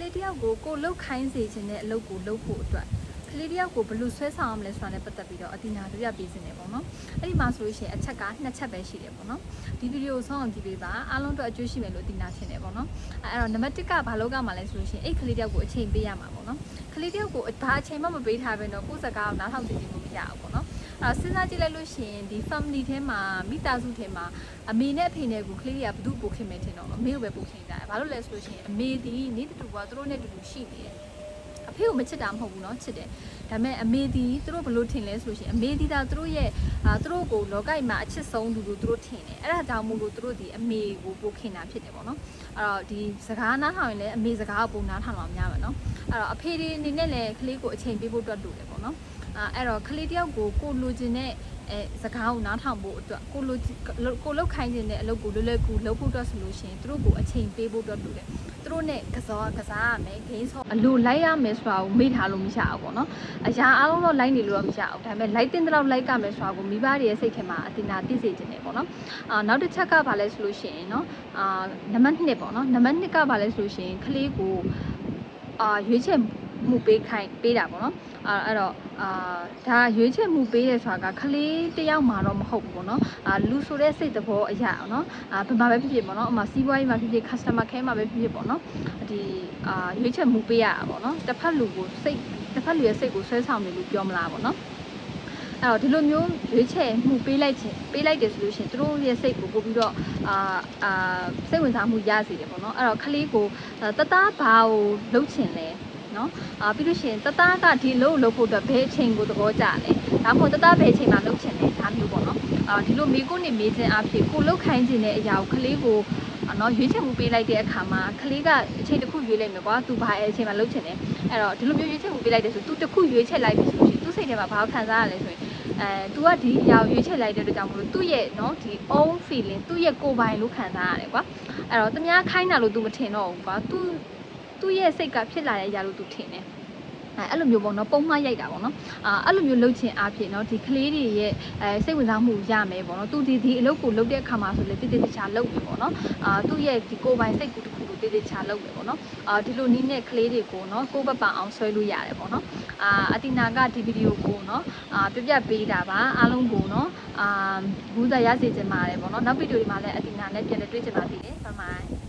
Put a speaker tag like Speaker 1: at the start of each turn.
Speaker 1: လေးတယောက်ကိုကိုလှုပ်ခိုင်းစေခြင်းတဲ့အလုပ်ကိုလုပ်ဖို့အတွက်ကလေးတယောက်ကိုဘယ်လိုဆွဲဆောင်အောင်လဲဆိုတာနဲ့ပတ်သက်ပြီးတော့အတိနာတို့ရပေးစင်တယ်ပေါ့နော်အဲ့ဒီမှာဆိုလို့ရှိရင်အချက်ကနှစ်ချက်ပဲရှိတယ်ပေါ့နော်ဒီဗီဒီယိုဆောင်းအောင်ကြည့်ပေးပါအားလုံးတော့အကျိုးရှိမယ်လို့အတိနာထင်တယ်ပေါ့နော်အဲ့တော့နံပါတ်1ကဘာလို့ကမှလဲဆိုလို့ရှိရင်အဲ့ကလေးတယောက်ကိုအချိန်ပေးရမှာပေါ့နော်ကလေးတယောက်ကိုဘာအချိန်မှမပေးထားဘဲတော့ကိုယ့်စကားကိုနားထောင်ကြည့်လို့မရဘူးပေါ့နော် အဲ့စဉ်းစားကြည့်လိုက်လို့ရှိရင်ဒီ family ထဲမှာမိသားစုထဲမှာအမေနဲ့အဖေနဲ့ကိုကလေးတွေကဘသူ့ကိုခင်မယ်ထင်တော့အမေကိုပဲပိုခင်ကြတယ်ဘာလို့လဲဆိုလို့ရှိရင်အမေဒီနေတူကသူတို့နဲ့တူတူရှိနေတယ်အဖေကိုမချစ်တာမဟုတ်ဘူးเนาะချစ်တယ်ဒါပေမဲ့အမေဒီသူတို့ဘလို့ထင်လဲဆိုလို့ရှိရင်အမေဒီဒါသူတို့ရဲ့အာသူတို့ကိုလောကကြီးမှာအချစ်ဆုံးသူလို့သူတို့ထင်တယ်အဲ့ဒါကြောင့်မို့လို့သူတို့ဒီအမေကိုပိုခင်တာဖြစ်တယ်ပေါ့နော်အဲ့တော့ဒီစကားနားထောင်ရင်လည်းအမေစကားကိုပုံနားထောင်တော့များမယ်နော်အဲ့တော့အဖေဒီအနေနဲ့လည်းကလေးကိုအချိန်ပေးဖို့အတွက်လိုတယ်ပေါ့နော်အာ အဲ့တော့ခလေးတယောက်ကိုကိုလိုချင်တဲ့အဲစကားကိုနားထောင်ဖို့အတွက်ကိုလိုကိုလောက်ခိုင်းခြင်းတဲ့အလုပ်ကိုလွယ်လွယ်ကူလုပ်ဖို့အတွက်ဆိုလို့ရှိရင်သူတို့ကိုအချိန်ပေးဖို့အတွက်လိုတယ်သူတို့နဲ့ကစားကစားရမယ်ဂိမ်းဆော့အလိုလိုက်ရမယ်ဆိုတာကိုမေ့ထားလို့မရဘူးပေါ့နော်အရာအားလုံးတော့လိုက်နေလို့တော့မရဘူးဒါပေမဲ့လိုက်တင်တဲ့လောက်လိုက်ရမယ်ဆိုတာကိုမိဘတွေရဲ့စိတ်ထဲမှာအတင်တာသိစေခြင်းတယ်ပေါ့နော်အာနောက်တစ်ချက်ကဘာလဲဆိုလို့ရှိရင်နော်အာနံပါတ်2ပေါ့နော်နံပါတ်2ကဘာလဲဆိုလို့ရှိရင်ကလေးကိုအာရွေးချယ် မှုပေးခိုင်းပေးတာပေါ့နော်အဲအဲ့တော့အာဒါရွေးချယ်မှုပေးတယ်ဆိုတာကခလေးတယောက်မှတော့မဟုတ်ဘူးပေါ့နော်အာလူဆိုတဲ့စိတ်သဘောအရာပေါ့နော်အာဘယ်မှာပဲဖြစ်ဖြစ်ပေါ့နော်အမစီးပွားရေးမှာဖြစ်ဖြစ် customer care မှာပဲဖြစ်ဖြစ်ပေါ့နော်ဒီအာရွေးချယ်မှုပေးရတာပေါ့နော်တစ်ဖက်လူကိုစိတ်တစ်ဖက်လူရဲ့စိတ်ကိုဆွဲဆောင်တယ်လို့ပြောမလားပေါ့နော်အဲ့တော့ဒီလိုမျိုးရွေးချယ်မှုပေးလိုက်ခြင်းပေးလိုက်တယ်ဆိုလို့ရှိရင်သူတို့ရဲ့စိတ်ကိုပို့ပြီးတော့အာအာစိတ်ဝင်စားမှုရစေတယ်ပေါ့နော်အဲ့တော့ခလေးကိုတသားဘာကိုလှုပ်ချင်လဲ နော်အာပြီးလို့ရှိရင်တသားကဒီလှုပ်လှုပ်ဖို့အတွက်ဘယ်အချိန်ကိုသဘောကျလဲဒါမှမဟုတ်တသားဘယ်အချိန်မှာလှုပ်ချင်လဲဒါမျိုးပေါ့နော်အာဒီလိုမိကိုနေမေးခြင်းအဖြစ်ကိုလှုပ်ခိုင်းခြင်းတဲ့အရာကိုခလေးကိုအနော်ရွေးချယ်မှုပေးလိုက်တဲ့အခါမှာကလေးကအချိန်တစ်ခုရွေးလိုက်မယ်ကွာသူဘာအချိန်မှာလှုပ်ချင်တယ်အဲ့တော့ဒီလိုမျိုးရွေးချယ်မှုပေးလိုက်တယ်ဆိုသူတစ်ခုရွေးချယ်လိုက်ပြီဆိုလို့ရှိရင်သူစိတ်ထဲမှာဘာခံစားရလဲဆိုရင်အဲ तू ကဒီအရာကိုရွေးချယ်လိုက်တဲ့အတွက်ကြောင့်မလို့သူ့ရဲ့နော်ဒီ own feeling သူ့ရဲ့ကိုယ်ပိုင်လို့ခံစားရတယ်ကွာအဲ့တော့တမ ्या ခိုင်းတာလို့ तू မထင်တော့ဘူးကွာ तू သူ့ရဲ့စိတ်ကဖြစ်လာတဲ့အရာလို့သူထင်တယ်အဲအဲ့လိုမျိုးပေါ့နော်ပုံမှားရိုက်တာပေါ့နော်အာအဲ့လိုမျိုးလှုပ်ခြင်းအဖြစ်နော်ဒီကလေးတွေရဲ့အဲစိတ်ဝင်စားမှုရမယ်ပေါ့နော်သူဒီဒီအလုပ်ကိုလုပ်တဲ့အခါမှာဆိုလေတိတိကျကျလုပ်ပြီပေါ့နော်အာသူ့ရဲ့ဒီကိုယ်ပိုင်စိတ်ကူတစ်ခုကိုတိတိကျကျလုပ်တယ်ပေါ့နော်အာဒီလိုနီးနဲ့ကလေးတွေကိုနော်ကိုယ့်ဘက်ပံအောင်ဆွဲလို့ရတယ်ပေါ့နော်အာအတီနာကဒီဗီဒီယိုကိုနော်အာပြပြပေးတာပါအားလုံးကိုနော်အာဘူးသာရစေချင်ပါတယ်ပေါ့နော်နောက်ဗီဒီယိုဒီမှာလည်းအတီနာနဲ့ပြန်လည်းတွေ့ချင်ပါသေးတယ်ဘိုင်ဘိုင်